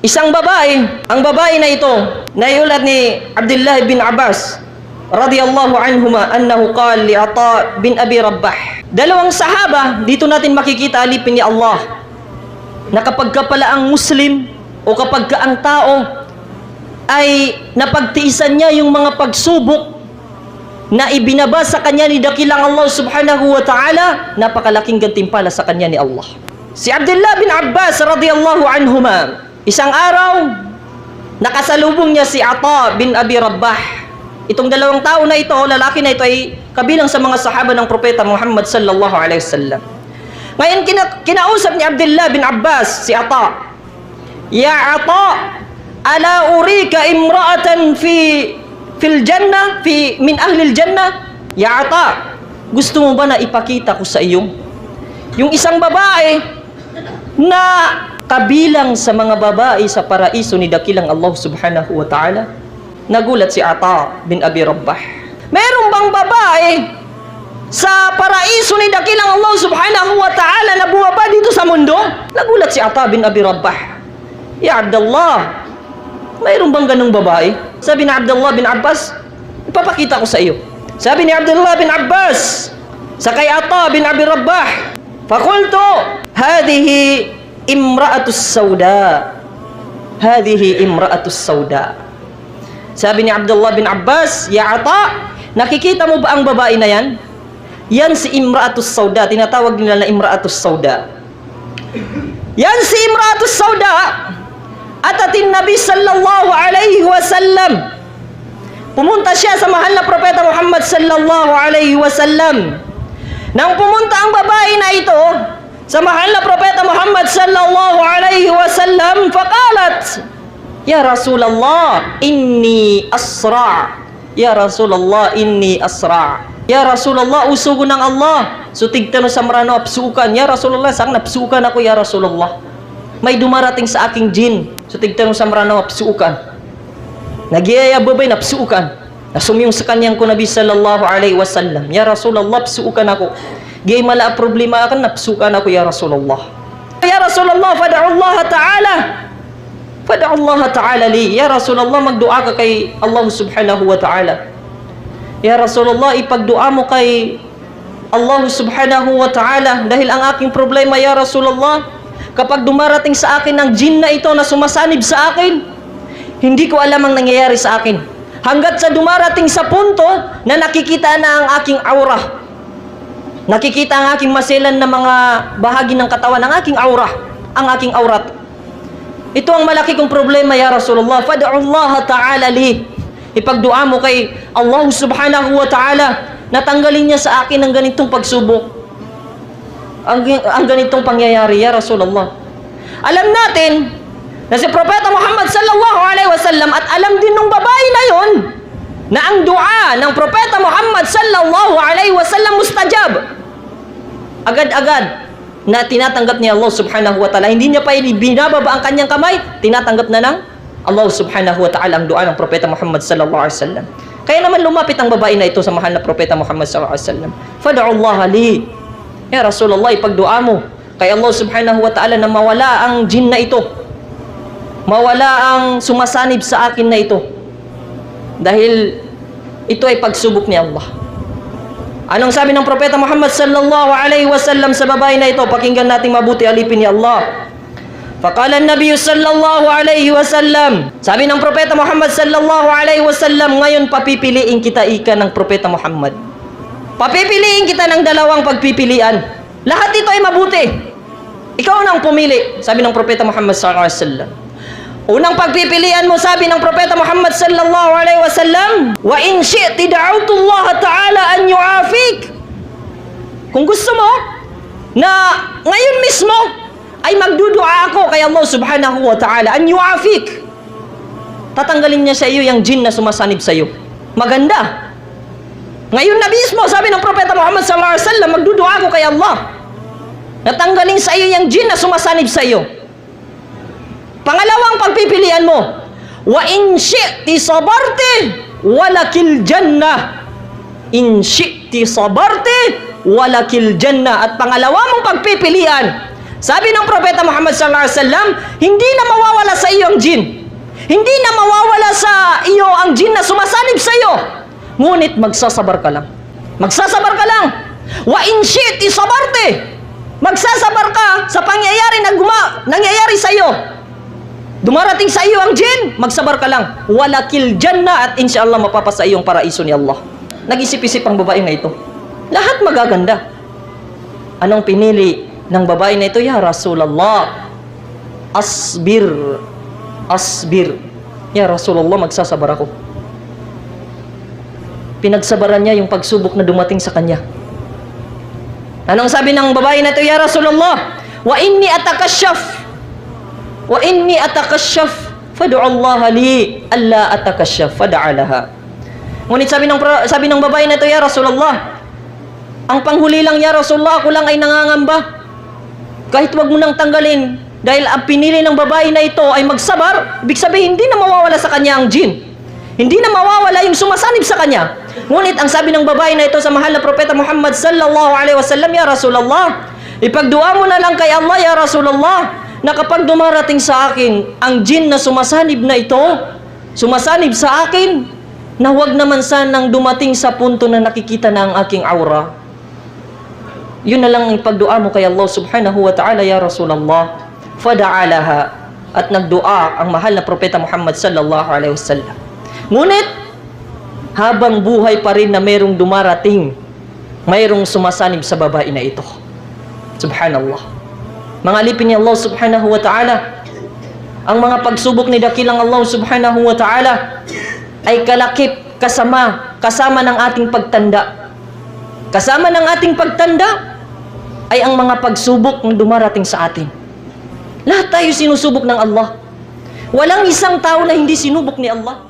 Isang babae, ang babae na ito, naiulat ni Abdullah bin Abbas radiyallahu anhuma annahu qala li Ata bin Abi Rabbah. Dalawang sahaba, dito natin makikita alipin ni Allah na kapag ka pala ang Muslim o kapag ka ang tao ay napagtiisan niya yung mga pagsubok na ibinaba sa kanya ni dakilang Allah subhanahu wa ta'ala, napakalaking gantimpala sa kanya ni Allah. Si Abdullah bin Abbas radiyallahu anhuma, isang araw, nakasalubong niya si Ata bin Abi Rabbah. Itong dalawang tao na ito, lalaki na ito ay kabilang sa mga sahaba ng propeta Muhammad sallallahu alaihi wasallam. Ngayon, kina- kinausap ni Abdullah bin Abbas si Ata. Ya Ata, ala urika imra'atan fi fil jannah fi min ahli jannah ya ata gusto mo ba na ipakita ko sa iyo yung isang babae na kabilang sa mga babae sa paraiso ni dakilang Allah subhanahu wa ta'ala nagulat si Ata bin Abi Rabbah meron bang babae sa paraiso ni dakilang Allah subhanahu wa ta'ala na bumaba dito sa mundo nagulat si Ata bin Abi Rabbah Ya Abdullah mayroon bang ganong babae? Sabi ni Abdullah bin Abbas, ipapakita ko sa iyo. Sabi ni Abdullah bin Abbas, sa kay Ata bin Abi Rabbah, Fakulto, hadihi imra'atus sauda. Hadihi imra'atus sauda. Sabi ni Abdullah bin Abbas, Ya Ata, nakikita mo ba ang babae na yan? Yan si imra'atus sauda. Tinatawag nila na imra'atus sauda. Yan si imra'atus sauda. Atatin Nabi sallallahu alaihi wasallam. Pumunta siya sa mahal na propeta Muhammad sallallahu alaihi wasallam. Nang pumunta ang babae na sa mahal na propeta Muhammad sallallahu alaihi wasallam, faqalat, Ya Rasulullah, inni asra. Ya Rasulullah, inni asra. Ya Rasulullah, usugo ng Allah. Sutigtan sa marano apsukan. Ya Rasulullah, sang napsukan ako, Ya Rasulullah may dumarating sa aking jin. So tigtanong sa maranaw, napsuukan. Nagyaya babay, napsuukan. Nasumiyong sa kanyang ko Nabi sallallahu alaihi wasallam. Ya Rasulullah, psuukan ako. Gay mala problema akan, napsuukan ako, Ya Rasulullah. Ya Rasulullah, fada'ullah ta'ala. Fada'ullah ta'ala li. Ya Rasulullah, magdua ka kay Allah subhanahu wa ta'ala. Ya Rasulullah, ipagdua mo kay Allah subhanahu wa ta'ala dahil ang aking problema, Ya Rasulullah, kapag dumarating sa akin ang jin na ito na sumasanib sa akin, hindi ko alam ang nangyayari sa akin. Hanggat sa dumarating sa punto na nakikita na ang aking aura. Nakikita ang aking maselan na mga bahagi ng katawan, ang aking aura, ang aking aurat. Ito ang malaki kong problema, Ya Rasulullah. Fada'ullah ta'ala li. Ipagdua mo kay Allah subhanahu wa ta'ala na tanggalin niya sa akin ang ganitong pagsubok ang, ang ganitong pangyayari, ya Rasulullah. Alam natin na si Propeta Muhammad sallallahu alaihi wasallam at alam din ng babae na yon na ang dua ng Propeta Muhammad sallallahu alaihi wasallam mustajab. Agad-agad na tinatanggap ni Allah subhanahu wa ta'ala. Hindi niya pa binababa ang kanyang kamay, tinatanggap na ng Allah subhanahu wa ta'ala ang dua ng Propeta Muhammad sallallahu alaihi wasallam. Kaya naman lumapit ang babae na ito sa mahal na Propeta Muhammad sallallahu alaihi wasallam. Fada'ullaha li Ya Rasulullah, ipagdua mo kay Allah subhanahu wa ta'ala na mawala ang jin na ito. Mawala ang sumasanib sa akin na ito. Dahil ito ay pagsubok ni Allah. Anong sabi ng propeta Muhammad sallallahu alaihi wasallam sa babae na ito? Pakinggan natin mabuti alipin ni Allah. Faqala an-nabiy sallallahu alaihi wasallam. Sabi ng propeta Muhammad sallallahu alaihi wasallam, ngayon papipiliin kita ika ng propeta Muhammad. Papipiliin kita ng dalawang pagpipilian. Lahat ito ay mabuti. Ikaw nang pumili, sabi ng propeta Muhammad sallallahu alaihi wasallam. Unang pagpipilian mo, sabi ng propeta Muhammad sallallahu alaihi wasallam, wa in syi'ti da'awtu Allah ta'ala an yu'afik. Kung gusto mo na ngayon mismo ay magdudua ako kay Allah subhanahu wa ta'ala an yu'afik. Tatanggalin niya sa iyo yung jin na sumasanib sa iyo. Maganda. Ngayon na mismo, sabi ng Propeta Muhammad sallallahu alaihi wasallam, magdudua ako kay Allah. Natanggalin sa iyo yung jin na sumasanib sa iyo. Pangalawang pagpipilian mo, wa in syi'ti sabarti walakil jannah. In syi'ti sabarti walakil jannah. At pangalawa mong pagpipilian, Sabi ng Propeta Muhammad sallallahu alaihi wasallam, hindi na mawawala sa iyo ang jin. Hindi na mawawala sa iyo ang jin na sumasanib sa iyo. Ngunit magsasabar ka lang. Magsasabar ka lang. Wa in shit isabarte. Magsasabar ka sa pangyayari na guma, nangyayari sa iyo. Dumarating sa iyo ang jin, magsabar ka lang. Walakil janna at insyaallah mapapasa iyong paraiso ni Allah. Nag-isip-isip ang babae na ito. Lahat magaganda. Anong pinili ng babae na ito? Ya Rasulullah, asbir, asbir. Ya Rasulullah, magsasabar ako. Pinagsabaran niya yung pagsubok na dumating sa kanya. Anong sabi ng babae na ito? Ya Rasulullah, wa inni atakashaf Wa inni atakashaf fad'u Allah li alla atakashaf fad'a laha. Ngunit sabi ng sabi ng babae na ito, ya Rasulullah, ang panghuli lang ya Rasulullah, ako lang ay nangangamba. Kahit wag mo nang tanggalin dahil ang pinili ng babae na ito ay magsabar, ibig sabihin hindi na mawawala sa kanya ang jin. Hindi na mawawala yung sumasanib sa kanya. Ngunit ang sabi ng babae na ito sa mahal na propeta Muhammad sallallahu alaihi wasallam, ya Rasulullah, ipagdua mo na lang kay Allah ya Rasulullah na kapag dumarating sa akin ang jin na sumasanib na ito, sumasanib sa akin, na huwag naman sanang dumating sa punto na nakikita na ang aking aura. Yun na lang ang ipagdua mo kay Allah subhanahu wa ta'ala ya Rasulullah. Fada'alaha at nagdua ang mahal na propeta Muhammad sallallahu alaihi wasallam. Ngunit, habang buhay pa rin na mayroong dumarating, mayroong sumasanib sa babae na ito. Subhanallah. Mga alipin ni Allah subhanahu wa ta'ala, ang mga pagsubok ni dakilang Allah subhanahu wa ta'ala ay kalakip kasama, kasama ng ating pagtanda. Kasama ng ating pagtanda ay ang mga pagsubok na dumarating sa atin. Lahat tayo sinusubok ng Allah. Walang isang tao na hindi sinubok ni Allah.